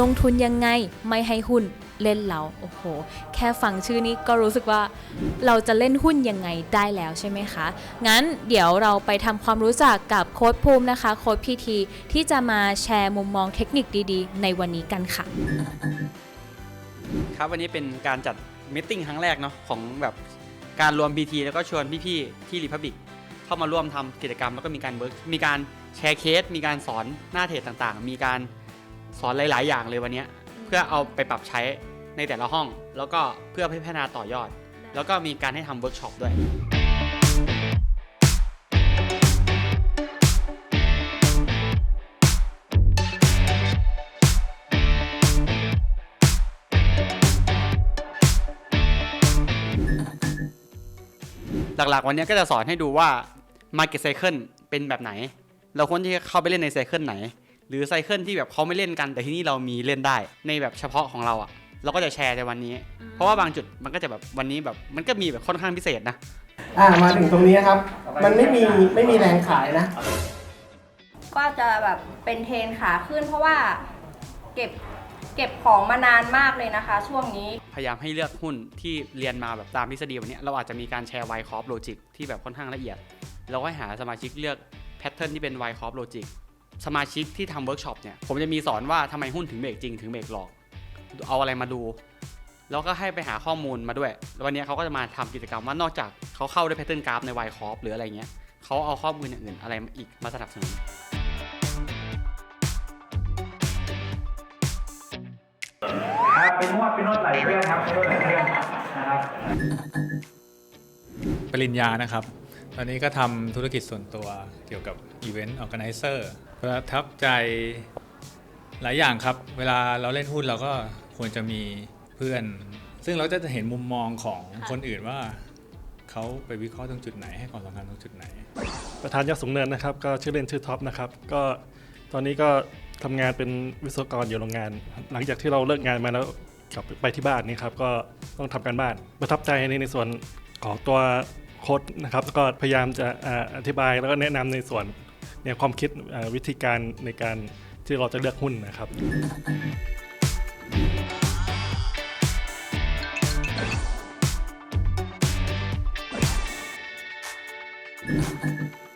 ลงทุนยังไงไม่ให้หุ้นเล่นเราโอ้โห แค่ฟังชื่อนี้ก็รู้สึกว่าเราจะเล่นหุ้นยังไงได้แล้วใช่ไหมคะ งั้นเดี๋ยวเราไปทำความรู้จักกับโค้ดภูมินะคะโค้ดพีทีที่จะมาแชร์มุมมองเทคนิคดีๆ ในวันนี้กันค่ะ ครับวันนี้เป็นการจัดมิ팅ครั้งแรกเนาะของแบบการรวม PT แล้วก็ชวนพี่ๆที่รีพับบิกเข้ามาร่วมทำกิจกรรมแล้วก็มีการเวิร์กมีการแชร์เคส มีการสอนหน้าเทรดต่างๆ มีการ สอนหลาย ๆ อย่างเลยวันเนี้ยเพื่อเอาไปปรับใช้ในแต่ละห้อง แล้วก็เพื่อพัฒนาต่อยอด แล้วก็มีการให้ทำเวิร์กช็อปด้วยหลักๆ วันนี้ก็จะสอนให้ดูว่า Market Cycle เป็นแบบไหน เราควรที่จะเข้าไปเล่นในไซเคิลไหน หรือไซเคิลที่แบบเขาไม่เล่นกัน แต่ที่นี่เรามีเล่นได้ในแบบเฉพาะของเราอะ่ะ เราก็จะแชร์ในวันนี้ เพราะว่าบางจุดมันก็จะแบบวันนี้แบบมันก็มีแบบค่อนข้างพิเศษนะ อ่ามาถึงตรงนี้นะครับ มันไม่มีไม่มีแรงขายนะ ก็จะแบบเป็นเทรนขาขึ้น เพราะว่าเก็บเก็บของมานานมากเลยนะคะ ช่วงนี้พยายามให้เลือกหุ้นที่เรียนมาแบบตามทฤษฎีวันนี้เราอาจจะมีการแชร์ Y c o r p Logic ที่แบบค่อนข้างละเอียด เราก็ให้หาสมาชิกเลือกแพทเทิร์นที่เป็น Y c o r p Logic สมาชิกที่ทำเวิร์กช็อปเนี่ยผมจะมีสอนว่าทำไมหุ้นถึงเบรกจริงถึงเบรกหลอก เอาอะไรมาดู แล้วก็ให้ไปหาข้อมูลมาด้วยแล้ววันนี้เขาก็จะมาทำกิจกรรมว่านอกจากเขาเข้าด้วยแพทเทิร์นกราฟใน Y c o r p หรืออะไรเงี้ยเขาเอาข้อมูลอย่างอื่นอะไรมาอีกมาสนับสนุนครับเป็นนวดเป็นนวดไหลเครื่องครับเป็นนวดไหลเครื่องนะครับปริญญานะครับ ตอนนี้ก็ทำธุรกิจส่วนตัวเกี่ยวกับ Event Organizer ประทับใจหลายอย่างครับ เวลาเราเล่นหุ้นเราก็ควรจะมีเพื่อน ซึ่งเราจะเห็นมุมมองของคนอื่นว่าเขาไปวิเคราะห์ตรงจุดไหนให้ความสำคัญตรงจุดไหน ประธานยักษ์สูงเนินนะครับ ก็ชื่อเล่นชื่อท็อปนะครับ ก็ตอนนี้ก็ทำงานเป็นวิศวกรอยู่โรงงาน หลังจากที่เราเลิกงานมาแล้วกลับไปที่บ้านนี่ครับก็ต้องทำการบ้านประทับใจในในส่วนของตัว โค้ดนะครับก็พยายามจะอธิบายแล้วก็แนะนำในส่วนเนี่ความคิดวิธีการในการที่เราจะเลือกหุ้นนะครับう。